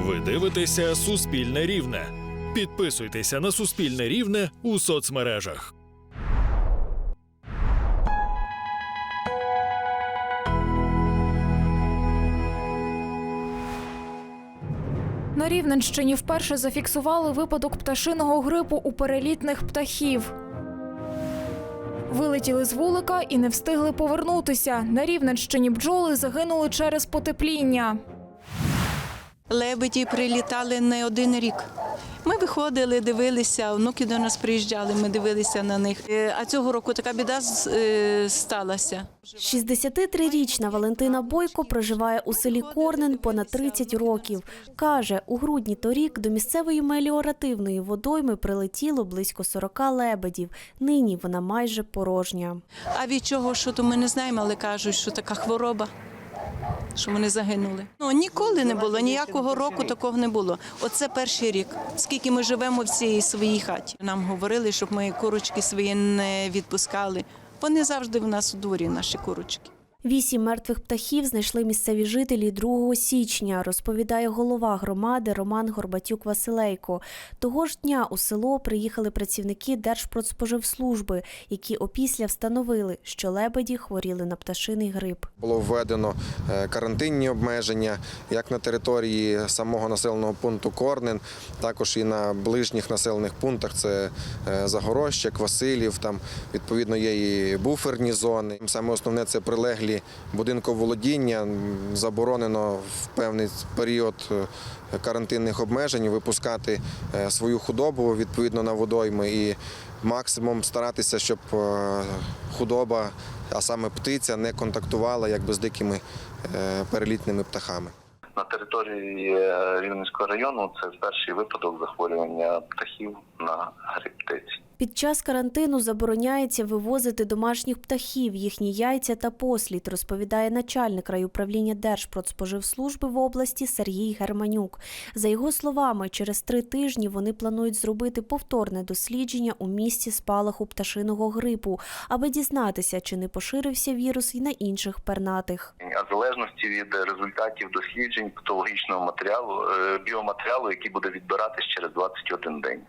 Ви дивитеся Суспільне Рівне. Підписуйтеся на Суспільне Рівне у соцмережах. На Рівненщині вперше зафіксували випадок пташиного грипу у перелітних птахів. Вилетіли з вулика і не встигли повернутися. На Рівненщині бджоли загинули через потепління. Лебеді прилітали не один рік. Ми виходили, дивилися, внуки до нас приїжджали, ми дивилися на них. Е, А цього року така біда е, сталася. 63-річна Валентина Бойко проживає у селі Корнен понад 30 років. Каже, у грудні торік до місцевої меліоративної водойми прилетіло близько 40 лебедів. Нині вона майже порожня. А від чого, що то ми не знаємо, але кажуть, що така хвороба, що вони загинули. Ну ніколи не було, ніякого року такого не було. Оце перший рік. Скільки ми живемо в цій своїй хаті. Нам говорили, щоб ми курочки свої не відпускали. Вони завжди в нас у дворі, наші курочки. Вісім мертвих птахів знайшли місцеві жителі 2 січня, розповідає голова громади Роман Горбатюк Василейко. Того ж дня у село приїхали працівники Держпродспоживслужби, які опісля встановили, що лебеді хворіли на пташиний грип. Було введено е, карантинні обмеження як на території самого населеного пункту Корнен, також і на ближніх населених пунктах. Це е, Загорощик, Василів. Там відповідно є і буферні зони. Саме основне це прилеглі будинковолодіння. Заборонено в певний період е, карантинних обмежень випускати е, свою худобу відповідно на водойми і максимум старатися, щоб е, худоба, а саме птиця, не контактувала якби з дикими перелітними птахами. На території Рівненського району це перший випадок захворювання птахів на грип. Під час карантину забороняється вивозити домашніх птахів, їхні яйця та послід, розповідає начальник райуправління Держпродспоживслужби в області Сергій Германюк. За його словами, через три тижні вони планують зробити повторне дослідження у місці спалаху пташиного грипу, аби дізнатися, чи не поширився вірус і на інших пернатих. А залежності від результатів досліджень патологічного матеріалу, е, біоматеріалу, який буде відбиратись через 21 день.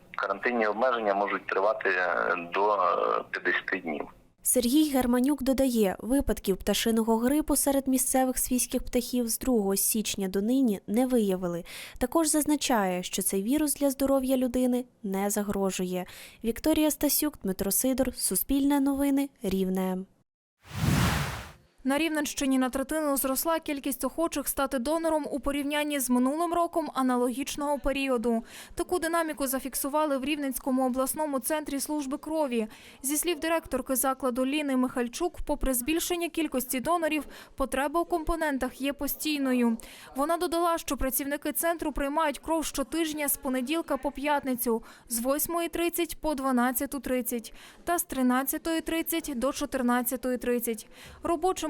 Карантинні обмеження можуть тривати е, до е, 50 днів. Сергій Германюк додає, випадків пташиного грипу серед місцевих свійських птахів з 2 січня до нині не виявили. Також зазначає, що цей вірус для здоров'я людини не загрожує. Вікторія Стасюк, Дмитро Сидор, Суспільне новини, Рівне. На Рівненщині на третину зросла кількість охочих стати донором у порівнянні з минулим роком аналогічного періоду. Таку динаміку зафіксували в Рівненському обласному центрі служби крові. Зі слів директорки закладу Ліни Михальчук, попри збільшення кількості донорів, потреба у компонентах є постійною. Вона додала, що працівники центру приймають кров щотижня з понеділка по п'ятницю з 8.30 по 12.30 та з 13.30 до 14.30.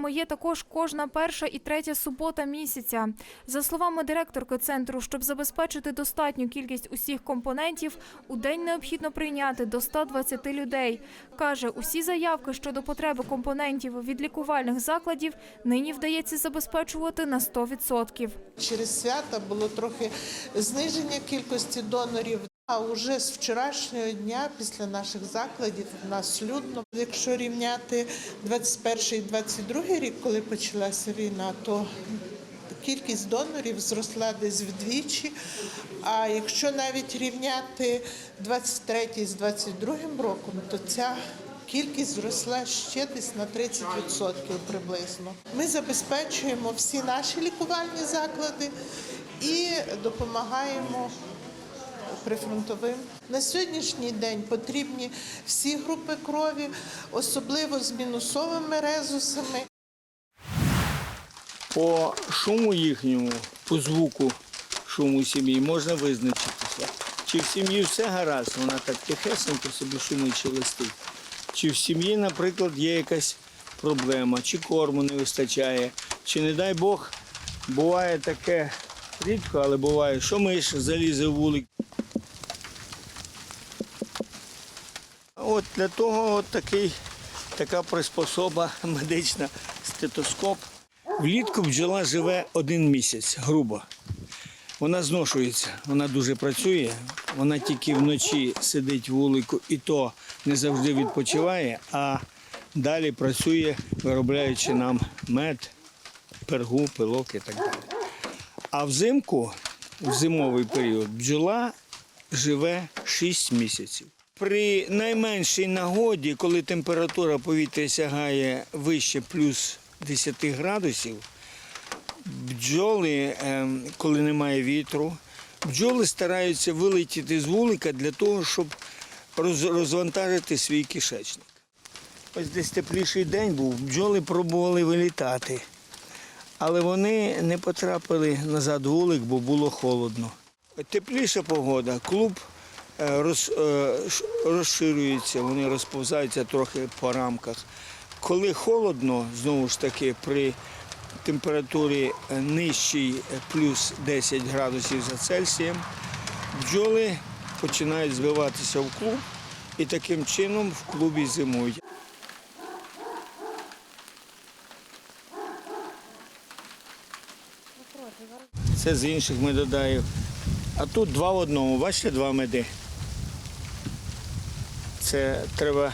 Робочими є також кожна перша і третя субота місяця. За словами директорки центру, щоб забезпечити достатню кількість усіх компонентів, у день необхідно прийняти до 120 людей. Каже, усі заявки щодо потреби компонентів від лікувальних закладів нині вдається забезпечувати на 100%. Через свята було трохи зниження кількості донорів. А вже з вчорашнього дня, після наших закладів, в нас людно. Якщо рівняти 21 і 22 рік, коли почалася війна, то кількість донорів зросла десь вдвічі. А якщо навіть рівняти 23 з 22 роком, то ця Кількість зросла ще десь на 30% приблизно. Ми забезпечуємо всі наші лікувальні заклади і допомагаємо прифронтовим. На сьогоднішній день потрібні всі групи крові, особливо з мінусовими резусами. По шуму їхньому, по звуку шуму сім'ї можна визначитися. Чи в сім'ї все гаразд, вона так тихесенько собі шумить чи листить. Чи в сім'ї, наприклад, є якась проблема, чи корму не вистачає, чи, не дай Бог, буває таке рідко, але буває, що миш залізе в вулик. От для того от такий, така приспособа медична стетоскоп. Влітку бджола живе один місяць, грубо. Вона зношується, вона дуже працює. Вона тільки вночі сидить в вулику і то не завжди відпочиває, а далі працює, виробляючи нам мед, пергу, пилок і так далі. А взимку, в зимовий період, бджола живе 6 місяців. При найменшій нагоді, коли температура повітря сягає вище плюс 10 градусів, бджоли, ем, коли немає вітру, бджоли стараються вилетіти з вулика для того, щоб розвантажити свій кишечник. Ось десь тепліший день був, бджоли пробували вилітати, але вони не потрапили назад в вулик, бо було холодно. Тепліша погода, клуб роз, е, розширюється, вони розповзаються трохи по рамках. Коли холодно, знову ж таки, при температурі е, нижчій е, плюс 10 градусів за Цельсієм, бджоли починають збиватися в клуб і таким чином в клубі зимують. Це з інших медодаїв. А тут два в одному, бачите, два меди. Це треба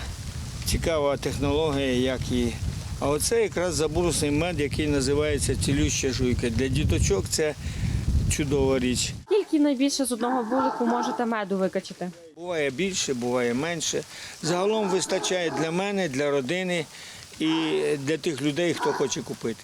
цікава технологія, як її. А оце якраз забрусний мед, який називається цілюща жуйка. Для діточок це чудова річ. Скільки найбільше з одного вулику можете меду викачати? Буває більше, буває менше. Загалом вистачає для мене, для родини і для тих людей, хто хоче купити.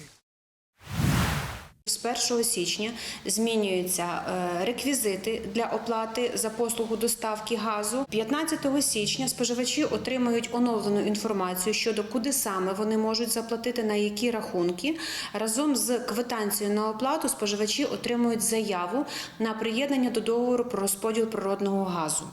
З 1 січня змінюються е, реквізити для оплати за послугу доставки газу. 15 січня споживачі отримають оновлену інформацію щодо куди саме вони можуть заплатити на які рахунки. Разом з квитанцією на оплату споживачі отримують заяву на приєднання до договору про розподіл природного газу.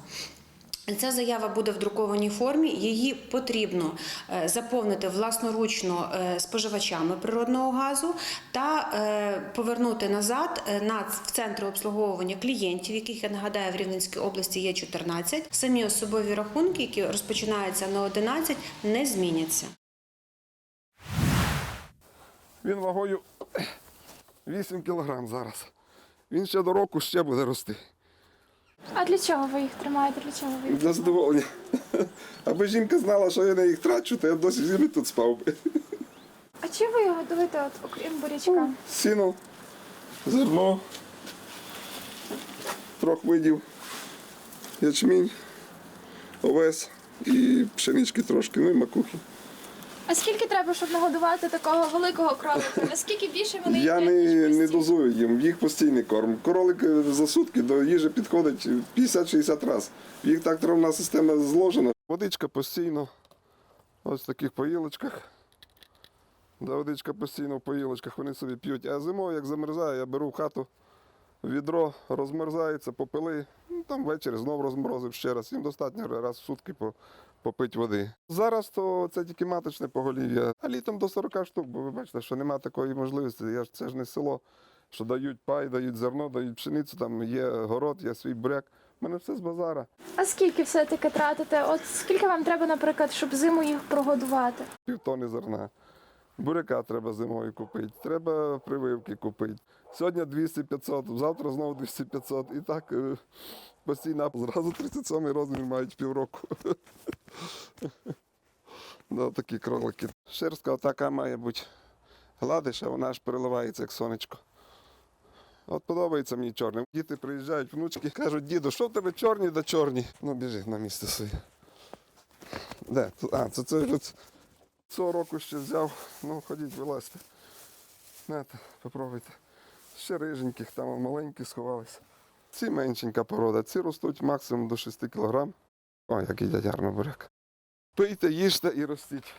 Ця заява буде в друкованій формі. Її потрібно е, заповнити власноручно е, споживачами природного газу та е, повернути назад на в центри обслуговування клієнтів, яких я нагадаю в Рівненській області є 14. Самі особові рахунки, які розпочинаються на 11, не зміняться. Він вагою 8 кілограм зараз. Він ще до року ще буде рости. А для чого ви їх тримаєте? Для чого ви їх? Для задоволення. Аби жінка знала, що я на їх трачу, то я досі зими тут спав би. А чим ви його годуєте, от, окрім бурячка? Сіно, зерно, трьох видів, ячмінь, овес і пшенички трошки, ну і макухи. А скільки треба, щоб нагодувати такого великого кролика? Наскільки більше вони Я їдять, ніж не, не дозую їм, їх постійний корм. Королик е, за сутки до їжі підходить 50-60 разів. Їх так травна система зложена. Водичка постійно. Ось в таких поїлочках. Да, водичка постійно в поїлочках, вони собі п'ють. А зимою, як замерзає, я беру в хату відро, розмерзається, попили. Ну, там ввечері знов розморозив ще раз. Їм достатньо раз в сутки по, попити води. Зараз то це тільки маточне поголів'я, а літом до 40 штук, бо ви бачите, що немає такої можливості. Я ж це ж не село, що дають пай, дають зерно, дають пшеницю, там є город, є свій буряк. У мене все з базара. А скільки все-таки тратите? От скільки вам треба, наприклад, щоб зиму їх прогодувати? Півтони зерна. Буряка треба зимою купити, треба прививки купити. Сьогодні 200-500, завтра знову 200-500. І так е, постійно зразу 37 розмір мають півроку. да, такі кролики. Шерстка така має бути гладиш, а вона аж переливається, як сонечко. От подобається мені чорний. Діти приїжджають, внучки, кажуть, діду, що в тебе чорні да чорні? Ну, біжи на місце своє. Де? А, це, це, вже Цього року ще взяв, ну ходіть, вилазьте. Попробуйте. Ще риженьких, там маленькі сховалися. Ці меншенька порода, ці ростуть максимум до 6 кг. Ой, який дядярно буряк. Пийте, їжте і ростіть.